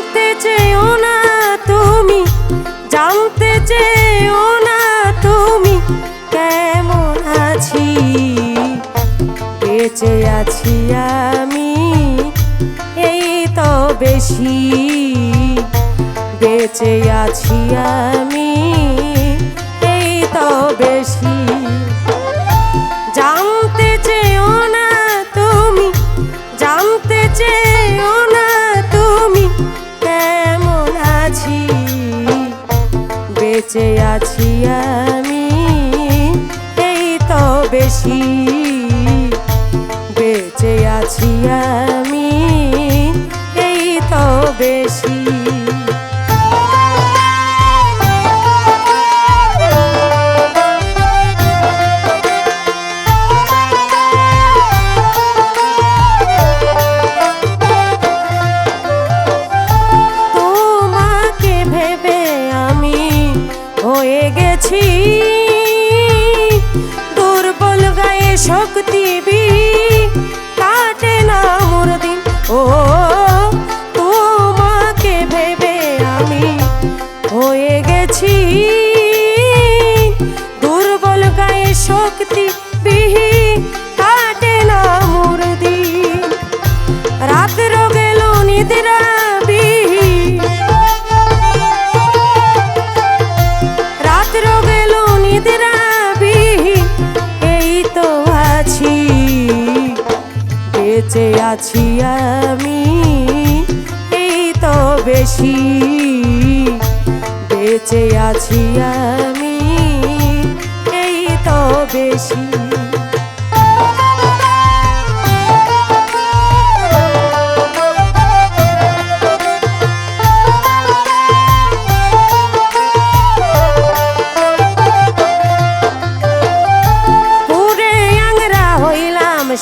জানতে চেয়েও না তুমি, জানতে চেয়েও না তুমি কেমন আছি? বেঁচে আছি আমি, এই তো বেশি। বেঁচে আছি আমি, এই তো বেশি। জানতে চেয়েও না তুমি, জানতে চেয়ে বেঁচে আছি আমি এই তো বেশি। বেঁচে আছি আমি এই তো বেশি। শক্তি বি, কাটে না মোর দিন। ও, তোমাকে ভেবে আমি হয়ে গেছি। দুর্বল গায়ে শক্তি বেঁচে আছি আমি এই তো বেশি। বেঁচে আছি আমি এই তো বেশি।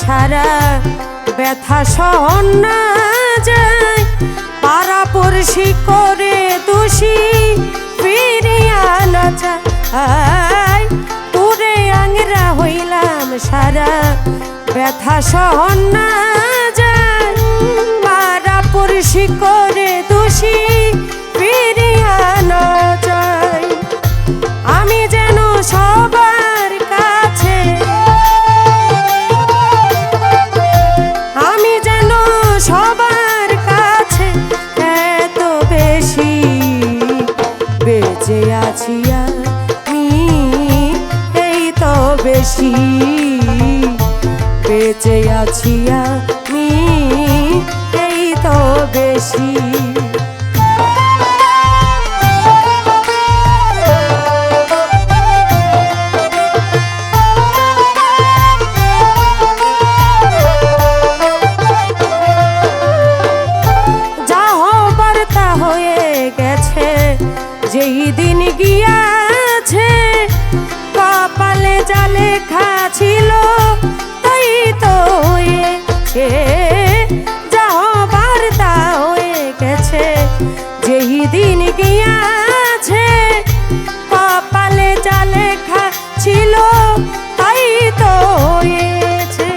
সারা। ব্যথা সহন না যায়। পাড়া পড়শি করে দোষী ফিরিয়া না চায় পুরে আংরা হইলাম সারা। ব্যথা সহন না যায়। পাড়া পড়শি করে দোষী ফিরিয়া বেঁচে আছি আমি এই তো বেশি। যেই দিন গিয়াছে কপালে যা লেখা ছিল দিন গিয়াছে, কপালে যা লেখা ছিল তাই তো হয়েছে।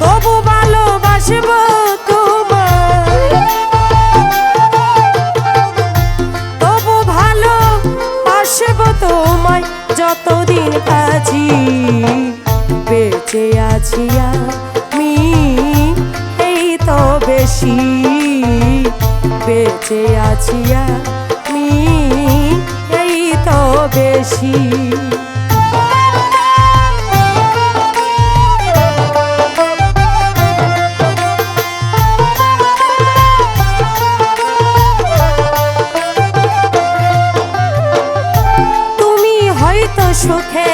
তবু ভালোবাসবো তোমায়। যতদিন আছি, বেঁচে আছি আমি বেঁচে আছি আমি, এই তো বেশি। সুখে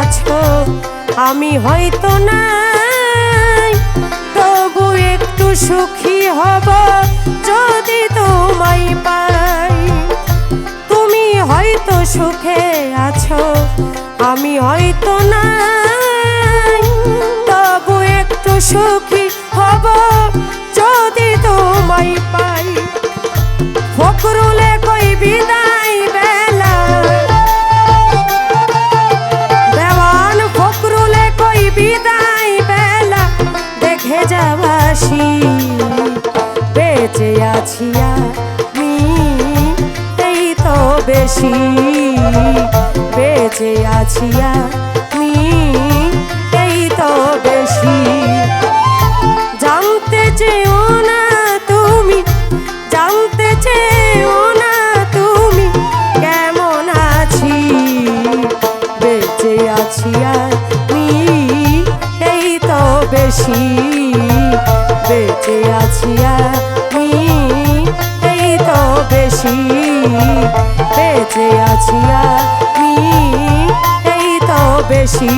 আছো, আমি হয়তো নাই, তবু একটু সুখী হব। সুখে আছো? আমি হয়তো না তবু একটু সুখী হব যদি তোমায় পাই। ফকরুলে কই বিদায় কই বিদায় বেলা? দেখে বেঁচে আছি আমি, এই তো বেশি। বেঁচে আছি এই তো বেশি। জানতে চেয়েও না তুমি, জানতে চেয়েও না তুমি কেমন আছি? বেঁচে আছি আমি এই তো বেশি। বেঁচে আছি আমি এই তো বেশি। বেঁচে আছি তো বেশি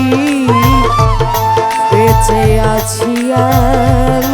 বেঁচে আছি আমি